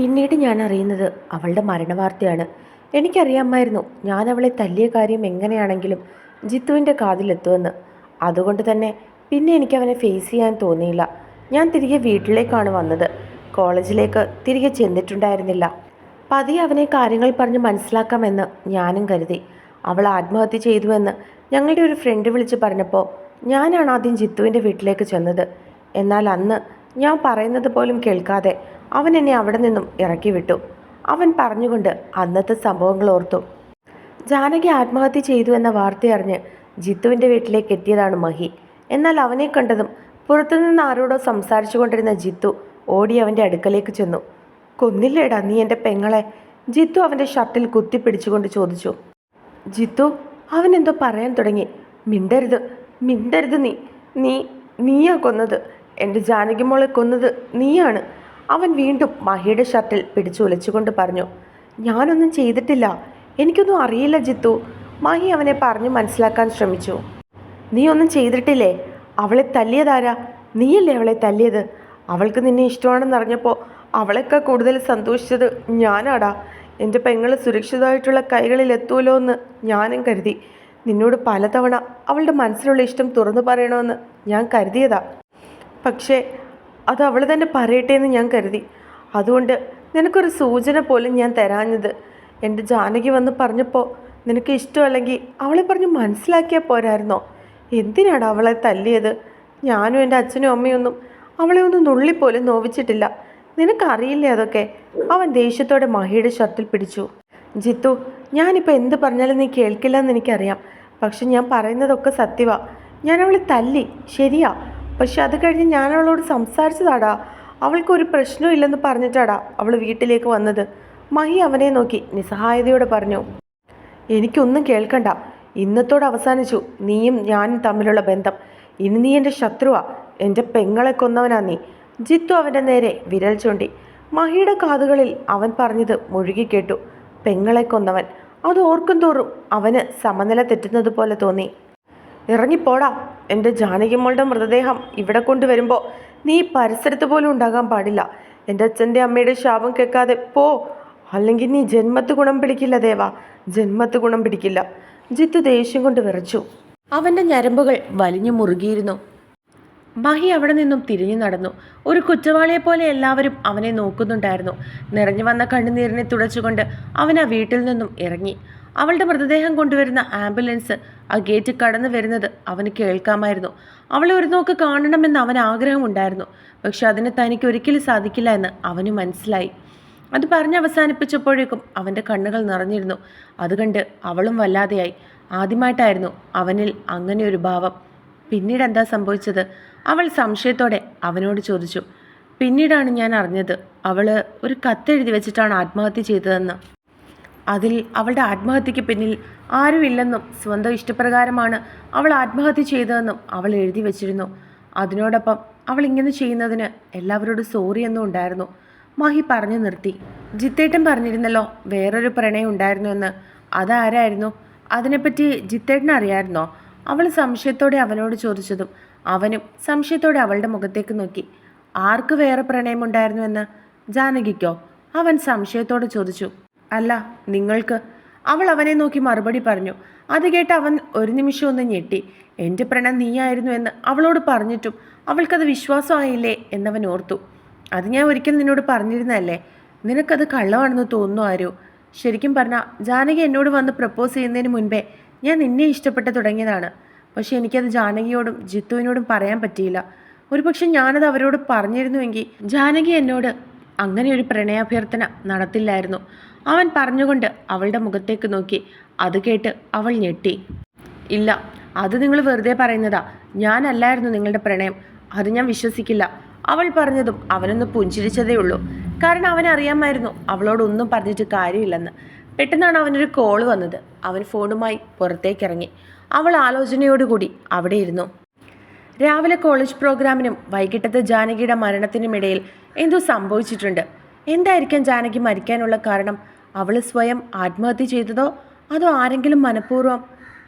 പിന്നീട് ഞാൻ അറിയുന്നത് അവളുടെ മരണവാർത്തയാണ്. എനിക്കറിയാമായിരുന്നു ഞാൻ അവളെ തല്ലിയ കാര്യം എങ്ങനെയാണെങ്കിലും ജിത്തുവിന്റെ കാതിലെത്തുമെന്ന്. അതുകൊണ്ട് തന്നെ പിന്നെ എനിക്ക് അവനെ ഫേസ് ചെയ്യാൻ തോന്നിയില്ല. ഞാൻ തിരികെ വീട്ടിലേക്കാണ് വന്നത്. കോളേജിലേക്ക് തിരികെ ചെന്നിട്ടുണ്ടായിരുന്നില്ല. പതിയെ അവനെ കാര്യങ്ങൾ പറഞ്ഞ് മനസ്സിലാക്കാമെന്ന് ഞാനും കരുതി. അവൾ ആത്മഹത്യ ചെയ്തുവെന്ന് ഞങ്ങളുടെ ഒരു ഫ്രണ്ട് വിളിച്ച് പറഞ്ഞപ്പോൾ ഞാനാണ് ആദ്യം ജിത്തുവിന്റെ വീട്ടിലേക്ക് ചെന്നത്. എന്നാൽ അന്ന് ഞാൻ പറയുന്നത് പോലും കേൾക്കാതെ അവൻ എന്നെ അവിടെ നിന്നും ഇറക്കി വിട്ടു. അവൻ പറഞ്ഞുകൊണ്ട് അന്നത്തെ സംഭവങ്ങൾ ഓർത്തു. ജാനകി ആത്മഹത്യ ചെയ്തു എന്ന വാർത്തയറിഞ്ഞ് ജിത്തുവിന്റെ വീട്ടിലേക്ക് എത്തിയതാണ് മഹി. എന്നാൽ അവനെ കണ്ടതും പുറത്തുനിന്ന് ആരോടോ സംസാരിച്ചു കൊണ്ടിരുന്ന ജിത്തു ഓടി അവന്റെ അടുക്കലേക്ക് ചെന്നു. കൊന്നില്ലേടാ നീ എന്റെ പെങ്ങളെ? ജിത്തു അവന്റെ ഷർട്ടിൽ കുത്തിപ്പിടിച്ചുകൊണ്ട് ചോദിച്ചു. ജിത്തു അവൻ എന്തോ പറയാൻ തുടങ്ങി. മിണ്ടരുത് മിണ്ടരുത് നീ. നീ നീയാ കൊന്നത്. എന്റെ ജാനകി മോളെ കൊന്നത് നീയാണ്. അവൻ വീണ്ടും മഹിയുടെ ഷർട്ടിൽ പിടിച്ചു ഒലിച്ചുകൊണ്ട് പറഞ്ഞു ഞാനൊന്നും ചെയ്തിട്ടില്ല. എനിക്കൊന്നും അറിയില്ല ജിത്തു. മഹി അവനെ പറഞ്ഞു മനസ്സിലാക്കാൻ ശ്രമിച്ചു. നീ ഒന്നും ചെയ്തിട്ടില്ലേ? അവളെ തല്ലിയതാരാ? നീയല്ലേ അവളെ തല്ലിയത്? അവൾക്ക് നിന്നെ ഇഷ്ടമാണെന്ന് അറിഞ്ഞപ്പോൾ അവളൊക്കെ കൂടുതൽ സന്തോഷിച്ചത് ഞാനാടാ. എന്റെ പെങ്ങൾ സുരക്ഷിതമായിട്ടുള്ള കൈകളിൽ എത്തുമല്ലോ എന്ന് ഞാനും കരുതി. നിന്നോട് പലതവണ അവളുടെ മനസ്സിലുള്ള ഇഷ്ടം തുറന്നു പറയണമെന്ന് ഞാൻ കരുതിയതാ. പക്ഷേ അത് അവൾ തന്നെ പറയട്ടെ എന്ന് ഞാൻ കരുതി. അതുകൊണ്ട് നിനക്കൊരു സൂചന പോലും ഞാൻ തരാഞ്ഞത്. എന്റെ ജാനകി വന്ന് പറഞ്ഞപ്പോൾ നിനക്ക് ഇഷ്ടമല്ലെങ്കിൽ അവളെ പറഞ്ഞ് മനസ്സിലാക്കിയാൽ പോരായിരുന്നോ? എന്തിനാണ് അവളെ തല്ലിയത്? ഞാനും എന്റെ അച്ഛനും അമ്മയൊന്നും അവളെ ഒന്നും നുള്ളിപ്പോലും നോവിച്ചിട്ടില്ല. നിനക്കറിയില്ലേ അതൊക്കെ? അവൻ ദേഷ്യത്തോടെ മഹിയുടെ ഷർട്ടിൽ പിടിച്ചു. ജിത്തു ഞാനിപ്പോൾ എന്ത് പറഞ്ഞാലും നീ കേൾക്കില്ല എന്ന് എനിക്കറിയാം. പക്ഷെ ഞാൻ പറയുന്നതൊക്കെ സത്യവാ. ഞാൻ അവളെ തല്ലി. ശരിയാ. പക്ഷെ അത് കഴിഞ്ഞ് ഞാൻ അവളോട് സംസാരിച്ചതാടാ. അവൾക്കൊരു പ്രശ്നവും ഇല്ലെന്ന് പറഞ്ഞിട്ടാടാ അവൾ വീട്ടിലേക്ക് വന്നത്. മഹി അവനെ നോക്കി നിസ്സഹായതയോടെ പറഞ്ഞു എനിക്കൊന്നും കേൾക്കണ്ട. ഇന്നത്തോടെ അവസാനിച്ചു. നീയും ഞാനും തമ്മിലുള്ള ബന്ധം. ഇനി നീ എന്റെ ശത്രുവാ. എന്റെ പെങ്ങളെ കൊന്നവനാ നീ. ജിത്തു അവന്റെ നേരെ വിരൽ ചൂണ്ടി. മഹിയുടെ കാതുകളിൽ അവൻ പറഞ്ഞത് മുഴുകി കേട്ടു. പെങ്ങളെ കൊന്നവൻ. അത് ഓർക്കും തോറും അവന് സമനില തെറ്റുന്നത് പോലെ തോന്നി. ഇറങ്ങിപ്പോടാ. എന്റെ ജാനകിമോളുടെ മൃതദേഹം ഇവിടെ കൊണ്ടുവരുമ്പോൾ നീ പരിസരത്ത് പോലും ഉണ്ടാകാൻ പാടില്ല. എന്റെ അച്ഛന്റെ അമ്മയുടെ ശാപം കേൾക്കാതെ പോ. അല്ലെങ്കിൽ നീ ജന്മത്ത് ഗുണം പിടിക്കില്ല ദേവ. ജന്മത്ത് ഗുണം പിടിക്കില്ല. ജിത്തു ദേഷ്യം കൊണ്ട് വിറച്ചു. അവന്റെ ഞരമ്പുകൾ വലിഞ്ഞു മുറുകിയിരുന്നു. മഹി അവിടെ നിന്നും തിരിഞ്ഞു നടന്നു. ഒരു കുറ്റവാളിയെ പോലെ എല്ലാവരും അവനെ നോക്കുന്നുണ്ടായിരുന്നു. നിറഞ്ഞു വന്ന കണ്ണുനീരിനെ തുടച്ചുകൊണ്ട് അവൻ ആ വീട്ടിൽ നിന്നും ഇറങ്ങി. അവളുടെ മൃതദേഹം കൊണ്ടുവരുന്ന ആംബുലൻസ് ആ ഗേറ്റ് കടന്നു വരുന്നത് അവന് കേൾക്കാമായിരുന്നു. അവളെ ഒരു നോക്ക് കാണണമെന്ന് ആഗ്രഹം ആഗ്രഹമുണ്ടായിരുന്നു. പക്ഷെ അതിന് തനിക്ക് ഒരിക്കലും സാധിക്കില്ല എന്ന് അവന് മനസ്സിലായി. അത് പറഞ്ഞ് അവസാനിപ്പിച്ചപ്പോഴേക്കും അവന്റെ കണ്ണുകൾ നിറഞ്ഞിരുന്നു. അത് കണ്ട് അവളും വല്ലാതെയായി. ആദ്യമായിട്ടായിരുന്നു അവനിൽ അങ്ങനെ ഒരു ഭാവം. പിന്നീട് എന്താ സംഭവിച്ചത്? അവൾ സംശയത്തോടെ അവനോട് ചോദിച്ചു. പിന്നീടാണ് ഞാൻ അറിഞ്ഞത് അവൾ ഒരു കത്തെഴുതി വെച്ചിട്ടാണ് ആത്മഹത്യ ചെയ്തതെന്ന്. അതിൽ അവളുടെ ആത്മഹത്യക്ക് പിന്നിൽ ആരുമില്ലെന്നും സ്വന്തം ഇഷ്ടപ്രകാരമാണ് അവൾ ആത്മഹത്യ ചെയ്തതെന്നും അവൾ എഴുതി വെച്ചിരുന്നു. അതിനോടൊപ്പം അവൾ ഇങ്ങനെ ചെയ്യുന്നതിന് എല്ലാവരോടും സോറി എന്നും ഉണ്ടായിരുന്നു. മാഹി പറഞ്ഞു നിർത്തി. ജിത്തേട്ടൻ പറഞ്ഞിരുന്നല്ലോ വേറൊരു പ്രണയം ഉണ്ടായിരുന്നു എന്ന്. അതാരായിരുന്നു? അതിനെപ്പറ്റി ജിത്തേട്ടൻ അറിയായിരുന്നോ? അവൾ സംശയത്തോടെ അവനോട് ചോദിച്ചതും അവനും സംശയത്തോടെ അവളുടെ മുഖത്തേക്ക് നോക്കി. ആർക്ക് വേറെ പ്രണയമുണ്ടായിരുന്നുവെന്ന് ജാനകിക്കോ? അവൻ സംശയത്തോടെ ചോദിച്ചു. അല്ല നിങ്ങൾക്ക്. അവൾ അവനെ നോക്കി മറുപടി പറഞ്ഞു. അത് കേട്ട് അവൻ ഒരു നിമിഷം ഒന്ന് ഞെട്ടി. എന്റെ പ്രണയം നീയായിരുന്നു എന്ന് അവളോട് പറഞ്ഞിട്ടും അവൾക്കത് വിശ്വാസമായില്ലേ? എന്നവൻ ഓർത്തു. അത് ഞാൻ ഒരിക്കൽ നിന്നോട് പറഞ്ഞിരുന്നല്ലേ നിനക്കത് കള്ളമാണെന്ന് തോന്നുന്നു ആരോ. ശരിക്കും പറഞ്ഞാൽ ജാനകി എന്നോട് വന്ന് പ്രപ്പോസ് ചെയ്യുന്നതിന് മുൻപേ ഞാൻ നിന്നെ ഇഷ്ടപ്പെട്ട് തുടങ്ങിയതാണ്. പക്ഷേ എനിക്കത് ജാനകിയോടും ജിത്തുവിനോടും പറയാൻ പറ്റിയില്ല. ഒരുപക്ഷെ ഞാനത് അവരോട് പറഞ്ഞിരുന്നുവെങ്കിൽ ജാനകി എന്നോട് അങ്ങനെ ഒരു പ്രണയാഭ്യർത്ഥന നടത്തില്ലായിരുന്നു. അവൻ പറഞ്ഞുകൊണ്ട് അവളുടെ മുഖത്തേക്ക് നോക്കി. അത് കേട്ട് അവൾ ഞെട്ടി. ഇല്ല അത് നിങ്ങൾ വെറുതെ പറയുന്നതാ. ഞാനല്ലായിരുന്നു നിങ്ങളുടെ പ്രണയം. അത് ഞാൻ വിശ്വസിക്കില്ല. അവൾ പറഞ്ഞതും അവനൊന്ന് പുഞ്ചിരിച്ചതേ ഉള്ളൂ. കാരണം അവൻ അറിയാമായിരുന്നു അവളോടൊന്നും പറഞ്ഞിട്ട് കാര്യമില്ലെന്ന്. പെട്ടെന്നാണ് അവനൊരു കോൾ വന്നത്. അവൻ ഫോണുമായി പുറത്തേക്കിറങ്ങി. അവൾ ആലോചനയോടുകൂടി അവിടെ ഇരുന്നു. രാവിലെ കോളേജ് പ്രോഗ്രാമിനും വൈകിട്ടത്തെ ജാനകിയുടെ മരണത്തിനുമിടയിൽ എന്തോ സംഭവിച്ചിട്ടുണ്ട്. എന്തായിരിക്കാം ജാനകി മരിക്കാനുള്ള കാരണം? അവൾ സ്വയം ആത്മഹത്യ ചെയ്തതോ? അതോ ആരെങ്കിലും മനഃപൂർവം?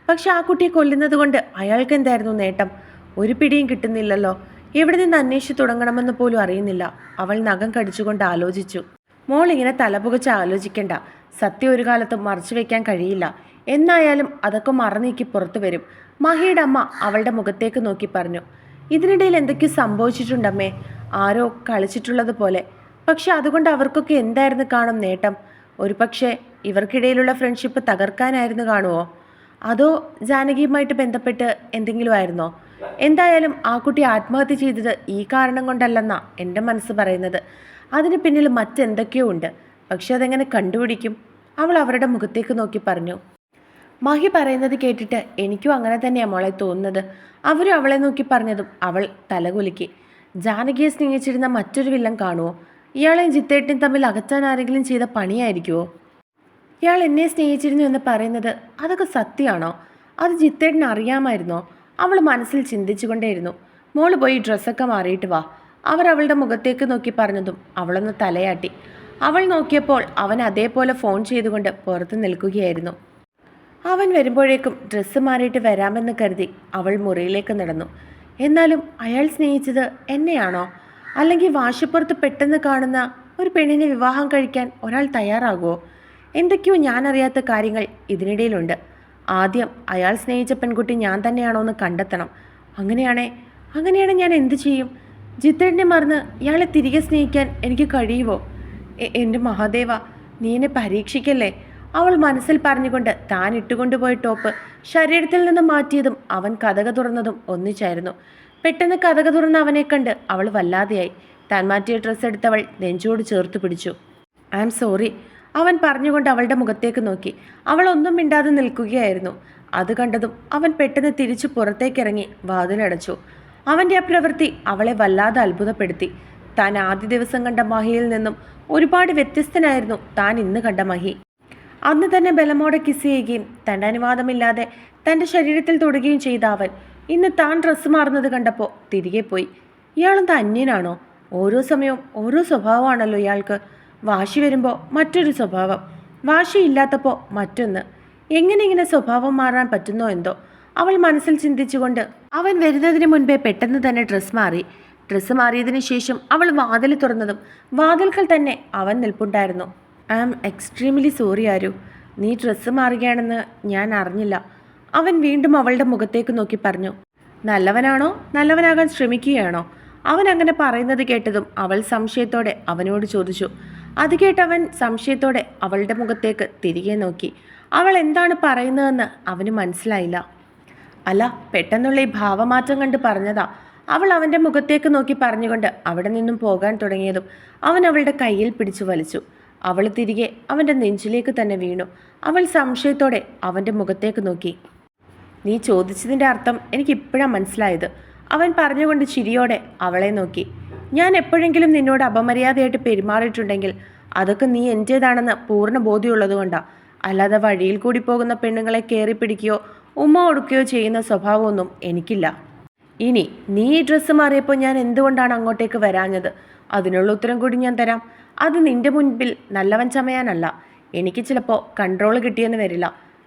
പക്ഷെ ആ കുട്ടിയെ കൊല്ലുന്നത് കൊണ്ട് അയാൾക്ക് എന്തായിരുന്നു നേട്ടം? ഒരു പിടിയും കിട്ടുന്നില്ലല്ലോ. എവിടെ നിന്ന് അന്വേഷിച്ചു തുടങ്ങണമെന്ന് പോലും അറിയുന്നില്ല. അവൾ നഖം കടിച്ചുകൊണ്ട് ആലോചിച്ചു. മോൾ ഇങ്ങനെ തലപുകച്ച് ആലോചിക്കണ്ട. സത്യം ഒരു കാലത്തും മറച്ചു വെക്കാൻ കഴിയില്ല. എന്നായാലും അതൊക്കെ മറന്നീക്കി പുറത്തു വരും. മഹിയുടെ അമ്മ അവളുടെ മുഖത്തേക്ക് നോക്കി പറഞ്ഞു. ഇതിനിടയിൽ എന്തൊക്കെയോ സംഭവിച്ചിട്ടുണ്ടമ്മേ. ആരോ കളിച്ചിട്ടുള്ളത് പോലെ. പക്ഷെ അതുകൊണ്ട് അവർക്കൊക്കെ എന്തായിരുന്നു കാണും നേട്ടം? ഒരു പക്ഷേ ഇവർക്കിടയിലുള്ള ഫ്രണ്ട്ഷിപ്പ് തകർക്കാനായിരുന്നു കാണുമോ അതോ ജാനകിയുമായിട്ട് ബന്ധപ്പെട്ട് എന്തെങ്കിലും ആയിരുന്നോ എന്തായാലും ആ കുട്ടി ആത്മഹത്യ ചെയ്തത് ഈ കാരണം കൊണ്ടല്ലെന്നാ എന്റെ മനസ്സ് പറയുന്നത്. അതിന് പിന്നിൽ മറ്റെന്തൊക്കെയോ ഉണ്ട്. പക്ഷെ അതെങ്ങനെ കണ്ടുപിടിക്കും? അവൾ അവരുടെ മുഖത്തേക്ക് നോക്കി പറഞ്ഞു. മഹി പറയുന്നത് കേട്ടിട്ട് എനിക്കും അങ്ങനെ തന്നെയാണ് മോളെ തോന്നുന്നത്. അവരും അവളെ നോക്കി പറഞ്ഞതും അവൾ തലകുലുക്കി. ജാനകിയെ സ്നേഹിച്ചിരുന്ന മറ്റൊരു വില്ലൻ കാണുമോ ഇയാളെയും ജിത്തേട്ടും തമ്മിൽ അകറ്റാൻ ആരെങ്കിലും ചെയ്ത പണിയായിരിക്കുമോ ഇയാൾ എന്നെ സ്നേഹിച്ചിരുന്നു എന്ന് പറയുന്നത് അതൊക്കെ സത്യമാണോ? അത് ജിത്തേട്ടിന് അറിയാമായിരുന്നോ? അവൾ മനസ്സിൽ ചിന്തിച്ചുകൊണ്ടേയിരുന്നു. മോൾ പോയി ഡ്രസ്സൊക്കെ മാറിയിട്ട് വാ. അവർ അവളുടെ മുഖത്തേക്ക് നോക്കി പറഞ്ഞതും അവളൊന്ന് തലയാട്ടി. അവൾ നോക്കിയപ്പോൾ അവൻ അതേപോലെ ഫോൺ ചെയ്തുകൊണ്ട് പുറത്ത് നിൽക്കുകയായിരുന്നു. അവൻ വരുമ്പോഴേക്കും ഡ്രസ്സ് മാറിയിട്ട് വരാമെന്ന് കരുതി അവൾ മുറിയിലേക്ക് നടന്നു. എന്നാലും അയാൾ സ്നേഹിച്ചത് എന്നെയാണോ? അല്ലെങ്കിൽ വാശിപ്പുറത്ത് പെട്ടെന്ന് കാണുന്ന ഒരു പെണ്ണിനെ വിവാഹം കഴിക്കാൻ ഒരാൾ തയ്യാറാകുമോ എന്തൊക്കെയോ ഞാൻ അറിയാത്ത കാര്യങ്ങൾ ഇതിനിടയിലുണ്ട്. ആദ്യം അയാൾ സ്നേഹിച്ച പെൺകുട്ടി ഞാൻ തന്നെയാണോ എന്ന് കണ്ടെത്തണം. അങ്ങനെയാണേ അങ്ങനെയാണെ ഞാൻ എന്ത് ചെയ്യും? ജിത്തേടിനെ മറന്ന് ഇയാളെ തിരികെ സ്നേഹിക്കാൻ എനിക്ക് കഴിയുമോ എന്റെ മഹാദേവ നീ എന്നെ പരീക്ഷിക്കല്ലേ? അവൾ മനസ്സിൽ പറഞ്ഞുകൊണ്ട് താൻ ഇട്ടുകൊണ്ടുപോയ ടോപ്പ് ശരീരത്തിൽ നിന്ന് മാറ്റിയതും അവൻ കഥക തുറന്നതും ഒന്നിച്ചായിരുന്നു. പെട്ടെന്ന് കഥക തുറന്ന അവനെ കണ്ട് അവൾ വല്ലാതെയായി. താൻ മാറ്റിയ ഡ്രസ്സ് എടുത്തവൾ നെഞ്ചോട് ചേർത്ത് പിടിച്ചു. ഐ ആം സോറി അവൻ പറഞ്ഞുകൊണ്ട് അവളുടെ മുഖത്തേക്ക് നോക്കി. അവൾ ഒന്നും മിണ്ടാതെ നിൽക്കുകയായിരുന്നു. അത് കണ്ടതും അവൻ പെട്ടെന്ന് തിരിച്ചു പുറത്തേക്കിറങ്ങി വാതിലടച്ചു. അവന്റെ ആ പ്രവൃത്തി അവളെ വല്ലാതെ അത്ഭുതപ്പെടുത്തി. താൻ ആദ്യ ദിവസം കണ്ട മഹിയിൽ നിന്നും ഒരുപാട് വ്യത്യസ്തനായിരുന്നു താൻ ഇന്ന് കണ്ട മഹി. അന്ന് തന്നെ ബലമോടെ കിസ് ചെയ്യുകയും തന്റെ അനുവാദമില്ലാതെ തന്റെ ശരീരത്തിൽ തൊടുകയും ചെയ്ത അവൻ ഇന്ന് താൻ ഡ്രസ്സ് മാറുന്നത് കണ്ടപ്പോൾ തിരികെ പോയി. ഇയാളെന്താ അന്യനാണോ? ഓരോ സമയവും ഓരോ സ്വഭാവമാണല്ലോ ഇയാൾക്ക്. വാശി വരുമ്പോൾ മറ്റൊരു സ്വഭാവം. വാശി ഇല്ലാത്തപ്പോൾ മറ്റൊന്ന്. എങ്ങനെ ഇങ്ങനെ സ്വഭാവം മാറാൻ പറ്റുന്നോ എന്തോ. അവൾ മനസ്സിൽ ചിന്തിച്ചുകൊണ്ട് അവൻ വരുന്നതിന് മുൻപേ പെട്ടെന്ന് തന്നെ ഡ്രസ്സ് മാറി. ഡ്രസ്സ് മാറിയതിനു ശേഷം അവൾ വാതിൽ തുറന്നതും വാതിൽക്കൽ തന്നെ അവൻ നിൽപ്പുണ്ടായിരുന്നു. I am extremely sorry Aaru. നീ ഡ്രസ്സ് മാറുകയാണെന്ന് ഞാൻ അറിഞ്ഞില്ല. അവൻ വീണ്ടും അവളുടെ മുഖത്തേക്ക് നോക്കി പറഞ്ഞു നല്ലവനാണോ? നല്ലവനാകാൻ ശ്രമിക്കുകയാണോ? അവൻ അങ്ങനെ പറയുന്നത് കേട്ടതും അവൾ സംശയത്തോടെ അവനോട് ചോദിച്ചു. അത് കേട്ടവൻ സംശയത്തോടെ അവളുടെ മുഖത്തേക്ക് തിരികെ നോക്കി. അവൾ എന്താണ് പറയുന്നതെന്ന് അവന് മനസ്സിലായില്ല. അല്ല പെട്ടെന്നുള്ള ഈ ഭാവമാറ്റം കണ്ട് പറഞ്ഞതാ. അവൾ അവന്റെ മുഖത്തേക്ക് നോക്കി പറഞ്ഞുകൊണ്ട് അവിടെ നിന്നും പോകാൻ തുടങ്ങിയതും അവൻ അവളുടെ കയ്യിൽ പിടിച്ചു വലിച്ചു. അവൾ തിരികെ അവന്റെ നെഞ്ചിലേക്ക് തന്നെ വീണു. അവൾ സംശയത്തോടെ അവന്റെ മുഖത്തേക്ക് നോക്കി. നീ ചോദിച്ചതിന്റെ അർത്ഥം എനിക്കിപ്പോഴാണ് മനസ്സിലായത്. അവൻ പറഞ്ഞുകൊണ്ട് ചിരിയോടെ അവളെ നോക്കി. ഞാൻ എപ്പോഴെങ്കിലും നിന്നോട് അപമര്യാദയായിട്ട് പെരുമാറിയിട്ടുണ്ടെങ്കിൽ അതൊക്കെ നീ എന്റേതാണെന്ന് പൂർണ ബോധ്യമുള്ളത് കൊണ്ടാണ് അല്ലാതെ വഴിയിൽ കൂടി പോകുന്ന പെണ്ണുങ്ങളെ കയറി പിടിക്കുകയോ ഉമ്മ കൊടുക്കുകയോ ചെയ്യുന്ന സ്വഭാവമൊന്നും എനിക്കില്ല. ഇനി നീ ഈ ഡ്രസ്സ് മാറിയപ്പോൾ ഞാൻ എന്തുകൊണ്ടാണ് അങ്ങോട്ടേക്ക് വരാഞ്ഞത്? അതിനുള്ള ഉത്തരം കൂടി ഞാൻ തരാം. അത് നിന്റെ മുൻപിൽ നല്ലവൻ ചമയാനല്ല. എനിക്ക് ചിലപ്പോൾ കൺട്രോൾ കിട്ടിയെന്ന് വരില്ല.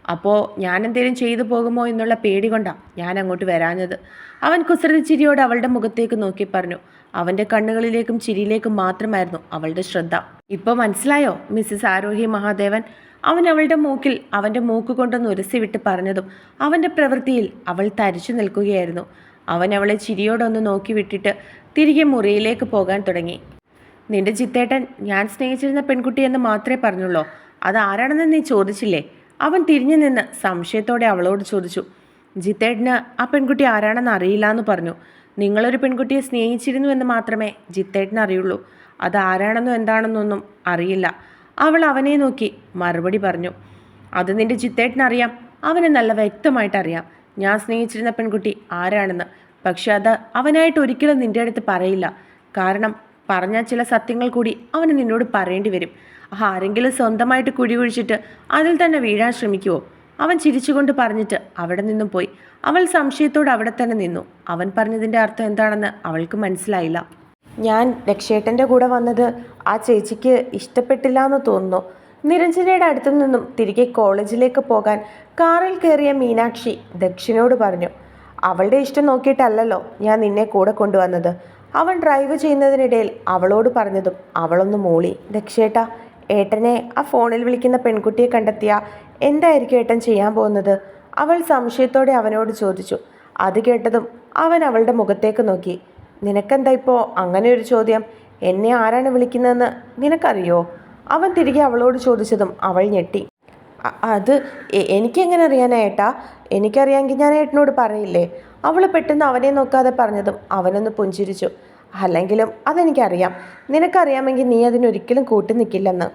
അപ്പോൾ ഞാൻ എന്തെങ്കിലും ചെയ്തു പോകുമോ എന്നുള്ള പേടി കൊണ്ടാണ് ഞാൻ അങ്ങോട്ട് വരാഞ്ഞത്. അവൻ കുസൃതി ചിരിയോട് അവളുടെ മുഖത്തേക്ക് നോക്കി പറഞ്ഞു. അവന്റെ കണ്ണുകളിലേക്കും ചിരിയിലേക്കും മാത്രമായിരുന്നു അവളുടെ ശ്രദ്ധ. ഇപ്പോൾ മനസ്സിലായോ മിസ്സിസ് ആരോഹി മഹാദേവൻ? അവൻ അവളുടെ മൂക്കിൽ അവന്റെ മൂക്ക് കൊണ്ടൊന്ന് ഉരസി വിട്ട് പറഞ്ഞതും അവന്റെ പ്രവൃത്തിയിൽ അവൾ തരിച്ചു നിൽക്കുകയായിരുന്നു. അവൻ അവളെ ചിരിയോടൊന്ന് നോക്കി വിട്ടിട്ട് തിരികെ മുറിയിലേക്ക് പോകാൻ തുടങ്ങി. നിന്റെ ചിത്തേട്ടൻ ഞാൻ സ്നേഹിച്ചിരുന്ന പെൺകുട്ടിയെന്ന് മാത്രമേ പറഞ്ഞുള്ളൂ? അത് ആരാണെന്ന് നീ ചോദിച്ചില്ലേ? അവൻ തിരിഞ്ഞു നിന്ന് സംശയത്തോടെ അവളോട് ചോദിച്ചു ജിത്തേട്ടന് ആ പെൺകുട്ടി ആരാണെന്ന് അറിയില്ല എന്ന് പറഞ്ഞു. നിങ്ങളൊരു പെൺകുട്ടിയെ സ്നേഹിച്ചിരുന്നു എന്ന് മാത്രമേ ജിത്തേട്ടന് അറിയുള്ളൂ. അത് ആരാണെന്നോ എന്താണെന്നൊന്നും അറിയില്ല. അവൾ അവനെ നോക്കി മറുപടി പറഞ്ഞു അത് നിന്റെ ചിത്തേട്ടനറിയാം അവനെ നല്ല വ്യക്തമായിട്ട് അറിയാം. ഞാൻ സ്നേഹിച്ചിരുന്ന പെൺകുട്ടി ആരാണെന്ന്. പക്ഷെ അത് അവനായിട്ട് ഒരിക്കലും നിന്റെ അടുത്ത് പറയില്ല. കാരണം പറഞ്ഞ ചില സത്യങ്ങൾ കൂടി അവന് നിന്നോട് പറയേണ്ടി വരും. ആരെങ്കിലും സ്വന്തമായിട്ട് കുഴി കുഴിച്ചിട്ട് അതിൽ തന്നെ വീഴാൻ ശ്രമിക്കുമോ അവൻ ചിരിച്ചുകൊണ്ട് പറഞ്ഞിട്ട് അവിടെ നിന്നും പോയി. അവൾ സംശയത്തോട് അവിടെ തന്നെ നിന്നു. അവൻ പറഞ്ഞതിന്റെ അർത്ഥം എന്താണെന്ന് അവൾക്ക് മനസ്സിലായില്ല. ഞാൻ രക്ഷേട്ടന്റെ കൂടെ വന്നത് ആ ചേച്ചിക്ക് ഇഷ്ടപ്പെട്ടില്ല എന്ന് തോന്നുന്നു. നിരഞ്ജനയുടെ അടുത്തു നിന്നും തിരികെ കോളേജിലേക്ക് പോകാൻ കാറിൽ കയറിയ മീനാക്ഷി ദക്ഷിണയോട് പറഞ്ഞു അവളുടെ ഇഷ്ടം നോക്കിയിട്ടല്ലല്ലോ ഞാൻ നിന്നെ കൂടെ കൊണ്ടുവന്നത്. അവൻ ഡ്രൈവ് ചെയ്യുന്നതിനിടയിൽ അവളോട് പറഞ്ഞതും അവളൊന്ന് മൂളി ദക്ഷേട്ടാ ഏട്ടനെ ആ ഫോണിൽ വിളിക്കുന്ന പെൺകുട്ടിയെ കണ്ടെത്തിയ എന്തായിരിക്കും ഏട്ടൻ ചെയ്യാൻ പോകുന്നത്? അവൾ സംശയത്തോടെ അവനോട് ചോദിച്ചു. അത് കേട്ടതും അവൻ അവളുടെ മുഖത്തേക്ക് നോക്കി. നിനക്കെന്താ ഇപ്പോൾ അങ്ങനെ ഒരു ചോദ്യം? എന്നെ ആരാണ് വിളിക്കുന്നതെന്ന് നിനക്കറിയോ? അവൻ തിരികെ അവളോട് ചോദിച്ചതും അവൾ ഞെട്ടി. അത് എനിക്കെങ്ങനെ അറിയാനാ ഏട്ടാ? എനിക്കറിയാമെങ്കിൽ ഞാൻ ഏട്ടനോട് പറയില്ലേ? അവൾ പെട്ടെന്ന് അവനെ നോക്കാതെ പറഞ്ഞതും അവനൊന്ന് പുഞ്ചിരിച്ചു. അല്ലെങ്കിലും അതെനിക്കറിയാം. നിനക്കറിയാമെങ്കിൽ നീ അതിനൊരിക്കലും കൂട്ടി നിൽക്കില്ലെന്ന്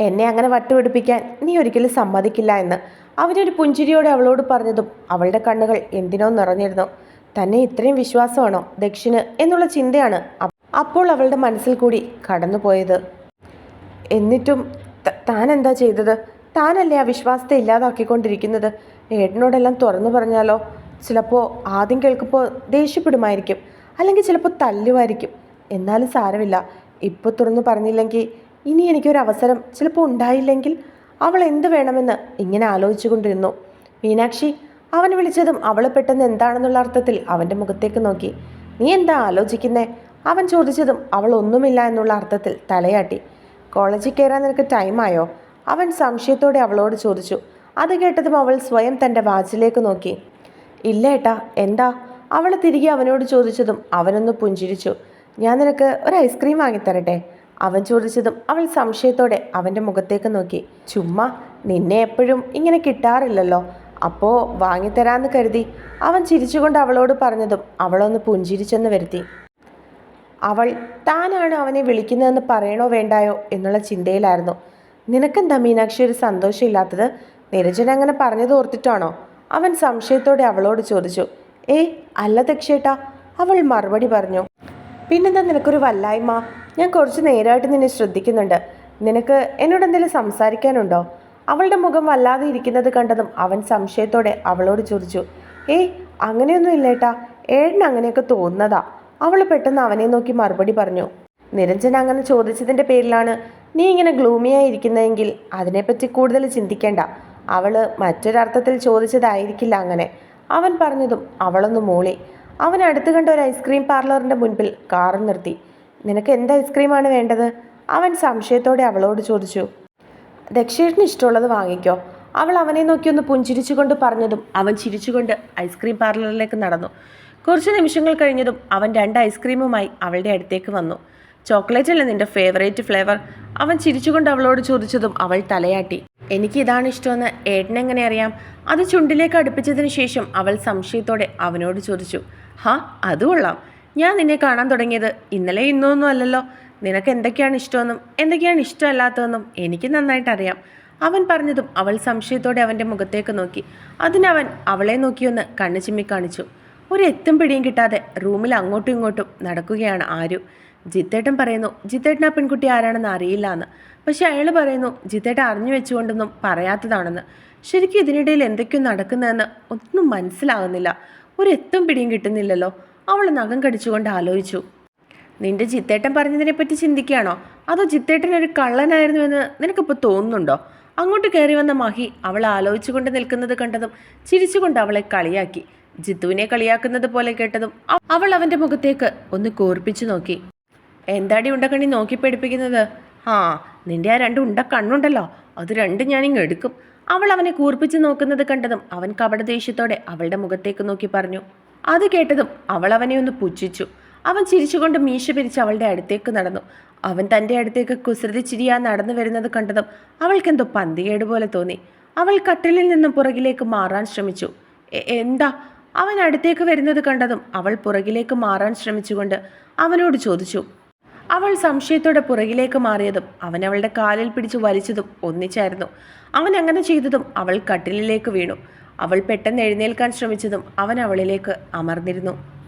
എന്നെ അങ്ങനെ വട്ടുപിടിപ്പിക്കാൻ നീ ഒരിക്കലും സമ്മതിക്കില്ല എന്ന്. അവനൊരു പുഞ്ചിരിയോടെ അവളോട് പറഞ്ഞതും അവളുടെ കണ്ണുകൾ എന്തിനോ നിറഞ്ഞിരുന്നു. തന്നെ ഇത്രയും വിശ്വാസമാണോ ദക്ഷിണ് എന്നുള്ള ചിന്തയാണ് അപ്പോൾ അവളുടെ മനസ്സിൽ കൂടി കടന്നുപോയത്. എന്നിട്ടും താൻ എന്താ ചെയ്തത്? താനല്ലേ ആ വിശ്വാസത്തെ ഇല്ലാതാക്കിക്കൊണ്ടിരിക്കുന്നത്? ഏട്ടനോടെല്ലാം തുറന്നു പറഞ്ഞാലോ? ചിലപ്പോൾ ആദ്യം കേൾക്കുമ്പോൾ ദേഷ്യപ്പെടുമായിരിക്കും. അല്ലെങ്കിൽ ചിലപ്പോൾ തല്ലുമായിരിക്കും. എന്നാലും സാരമില്ല. ഇപ്പോൾ തുറന്നു പറഞ്ഞില്ലെങ്കിൽ ഇനി എനിക്കൊരു അവസരം ചിലപ്പോൾ ഉണ്ടായില്ലെങ്കിൽ അവൾ എന്ത് വേണമെന്ന് ഇങ്ങനെ ആലോചിച്ചു കൊണ്ടിരുന്നു മീനാക്ഷി അവൻ വിളിച്ചതും അവൾ പെട്ടെന്ന് എന്താണെന്നുള്ള അർത്ഥത്തിൽ അവന്റെ മുഖത്തേക്ക് നോക്കി. നീ എന്താ ആലോചിക്കുന്നേ? അവൻ ചോദിച്ചതും അവൾ ഒന്നുമില്ല എന്നുള്ള അർത്ഥത്തിൽ തലയാട്ടി. കോളേജിൽ കയറാൻ നിനക്ക് ടൈമായോ അവൻ സംശയത്തോടെ അവളോട് ചോദിച്ചു. അത് കേട്ടതും അവൾ സ്വയം തന്റെ വാച്ചിലേക്ക് നോക്കി. ഇല്ല ഏട്ടാ എന്താ? അവൾ തിരികെ അവനോട് ചോദിച്ചതും അവനൊന്ന് പുഞ്ചിരിച്ചു. ഞാൻ നിനക്ക് ഒരു ഐസ്ക്രീം വാങ്ങിത്തരട്ടെ? അവൻ ചോദിച്ചതും അവൾ സംശയത്തോടെ അവന്റെ മുഖത്തേക്ക് നോക്കി. ചുമ്മാ നിന്നെ എപ്പോഴും ഇങ്ങനെ കിട്ടാറില്ലല്ലോ. അപ്പോൾ വാങ്ങിത്തരാന്ന് കരുതി. അവൻ ചിരിച്ചുകൊണ്ട് അവളോട് പറഞ്ഞതും അവളൊന്ന് പുഞ്ചിരിച്ചെന്ന് വരുത്തി. അവൾ താനാണ് അവനെ വിളിക്കുന്നതെന്ന് പറയണോ വേണ്ടായോ? എന്നുള്ള ചിന്തയിലായിരുന്നു. നിനക്കെന്താ മീനാക്ഷി ഒരു സന്തോഷമില്ലാത്തത്? നിരഞ്ജൻ അങ്ങനെ പറഞ്ഞത് ഓർത്തിട്ടാണോ? അവൻ സംശയത്തോടെ അവളോട് ചോദിച്ചു. ഏയ് അല്ല ദക്ഷേട്ടാ. അവൾ മറുപടി പറഞ്ഞു. പിന്നെന്താ നിനക്കൊരു വല്ലായ്മ? ഞാൻ കുറച്ച് നേരമായിട്ട് നിന്നെ ശ്രദ്ധിക്കുന്നുണ്ട്. നിനക്ക് എന്നോട് എന്തെങ്കിലും സംസാരിക്കാനുണ്ടോ? അവളുടെ മുഖം വല്ലാതെ ഇരിക്കുന്നത് കണ്ടതും അവൻ സംശയത്തോടെ അവളോട് ചോദിച്ചു. ഏയ് അങ്ങനെയൊന്നും ഇല്ലേട്ടാ. ഏഴിന് അങ്ങനെയൊക്കെ തോന്നുന്നതാ. അവൾ പെട്ടെന്ന് അവനെ നോക്കി മറുപടി പറഞ്ഞു. നിരഞ്ജൻ അങ്ങനെ ചോദിച്ചതിന്റെ പേരിലാണ് നീ ഇങ്ങനെ ഗ്ലൂമിയായി ഇരിക്കുന്നതെങ്കിൽ അതിനെപ്പറ്റി കൂടുതൽ ചിന്തിക്കേണ്ട. അവൾ മറ്റൊരർത്ഥത്തിൽ ചോദിച്ചതായിരിക്കില്ല അങ്ങനെ. അവൻ പറഞ്ഞതും അവളൊന്ന് മൂളി. അവൻ അടുത്ത് കണ്ട ഒരു ഐസ്ക്രീം പാർലറിന്റെ മുൻപിൽ കാർ നിർത്തി. നിനക്ക് എന്ത് ഐസ്ക്രീമാണ് വേണ്ടത്? അവൻ സംശയത്തോടെ അവളോട് ചോദിച്ചു. ദക്ഷേഷിന് ഇഷ്ടമുള്ളത് വാങ്ങിക്കോ. അവൾ അവനെ നോക്കി ഒന്ന് പുഞ്ചിരിച്ചുകൊണ്ട് പറഞ്ഞതും അവൻ ചിരിച്ചുകൊണ്ട് ഐസ്ക്രീം പാർലറിലേക്ക് നടന്നു. കുറച്ച് നിമിഷങ്ങൾ കഴിഞ്ഞതും അവൻ രണ്ട് ഐസ്ക്രീമുമായി അവളുടെ അടുത്തേക്ക് വന്നു. ചോക്ലേറ്റ് അല്ലേ നിന്റെ ഫേവറേറ്റ് ഫ്ലേവർ അവൻ ചിരിച്ചുകൊണ്ട് അവളോട് ചോദിച്ചതും അവൾ തലയാട്ടി. എനിക്ക് ഇതാണ് ഇഷ്ടമെന്ന് ഏട്ടനെങ്ങനെ അറിയാം? അത് ചുണ്ടിലേക്ക് അടുപ്പിച്ചതിന് ശേഷം അവൾ സംശയത്തോടെ അവനോട് ചോദിച്ചു ഹാ അത് കൊള്ളാം. ഞാൻ നിന്നെ കാണാൻ തുടങ്ങിയത് ഇന്നലെ ഇന്നൊന്നും അല്ലല്ലോ. നിനക്ക് എന്തൊക്കെയാണ് ഇഷ്ടമെന്നും എന്തൊക്കെയാണ് ഇഷ്ടമല്ലാത്തതെന്നും എനിക്ക് നന്നായിട്ട് അറിയാം. അവൻ പറഞ്ഞതും അവൾ സംശയത്തോടെ അവന്റെ മുഖത്തേക്ക് നോക്കി. അതിനവൻ അവളെ നോക്കിയൊന്ന് കണ്ണു ചിമ്മി കാണിച്ചു. ഒരു എത്തും പിടിയും കിട്ടാതെ റൂമിൽ അങ്ങോട്ടും ഇങ്ങോട്ടും നടക്കുകയാണ് ആരു. ജിത്തേട്ടൻ പറയുന്നു ജിത്തേട്ടൻ ആ പെൺകുട്ടി ആരാണെന്ന് അറിയില്ല എന്ന് പക്ഷെ അയാൾ പറയുന്നു ജിത്തേട്ടൻ അറിഞ്ഞു വെച്ചുകൊണ്ടൊന്നും പറയാത്തതാണെന്ന്. ശരിക്കും ഇതിനിടയിൽ എന്തൊക്കെയോ നടക്കുന്നതെന്ന് ഒന്നും മനസ്സിലാകുന്നില്ല ഒരു എത്തും പിടിയും കിട്ടുന്നില്ലല്ലോ. അവൾ നഖം കടിച്ചുകൊണ്ട് ആലോചിച്ചു. നിന്റെ ജിത്തേട്ടൻ പറഞ്ഞതിനെപ്പറ്റി ചിന്തിക്കുകയാണോ? അതോ ജിത്തേട്ടൻ ഒരു കള്ളനായിരുന്നുവെന്ന് നിനക്കിപ്പോൾ തോന്നുന്നുണ്ടോ? അങ്ങോട്ട് കയറി വന്ന മഹി അവൾ ആലോചിച്ചുകൊണ്ട് നിൽക്കുന്നത് കണ്ടതും ചിരിച്ചുകൊണ്ട് അവളെ കളിയാക്കി. ജിത്തുവിനെ കളിയാക്കുന്നത് പോലെ കേട്ടതും അവൾ അവന്റെ മുഖത്തേക്ക് ഒന്ന് കോർപ്പിച്ചു നോക്കി. എന്താടി ഉണ്ടക്കണ്ണി നോക്കി പേടിപ്പിക്കുന്നത്? ആ നിന്റെ ആ രണ്ട് ഉണ്ട കണ്ണുണ്ടല്ലോ. അത് രണ്ടും ഞാനിങ്ങ് എടുക്കും. അവൾ അവനെ കൂർപ്പിച്ച് നോക്കുന്നത് കണ്ടതും അവൻ കപട ദേഷ്യത്തോടെ അവളുടെ മുഖത്തേക്ക് നോക്കി പറഞ്ഞു. അത് കേട്ടതും അവൾ അവനെ ഒന്ന് പുച്ഛിച്ചു. അവൻ ചിരിച്ചുകൊണ്ട് മീശ പിരിച്ച് അവളുടെ അടുത്തേക്ക് നടന്നു. അവൻ തന്റെ അടുത്തേക്ക് കുസൃതി ചിരിയാ നടന്നു വരുന്നത് കണ്ടതും അവൾക്കെന്തോ പന്തികേട് പോലെ തോന്നി. അവൾ കട്ടിലിൽ നിന്നും പുറകിലേക്ക് മാറാൻ ശ്രമിച്ചു. എന്താ? അവൻ അടുത്തേക്ക് വരുന്നത് കണ്ടതും അവൾ പുറകിലേക്ക് മാറാൻ ശ്രമിച്ചുകൊണ്ട് അവനോട് ചോദിച്ചു. അവൾ സംശയത്തോടെ പുറകിലേക്ക് മാറിയതും അവൻ അവളുടെ കാലിൽ പിടിച്ച് വലിച്ചതും ഒന്നിച്ചായിരുന്നു. അവൻ അങ്ങനെ ചെയ്തതും അവൾ കട്ടിലിലേക്ക് വീണു. അവൾ പെട്ടെന്ന് എഴുന്നേൽക്കാൻ ശ്രമിച്ചതും അവൻ അവളിലേക്ക് അമർന്നിരുന്നു.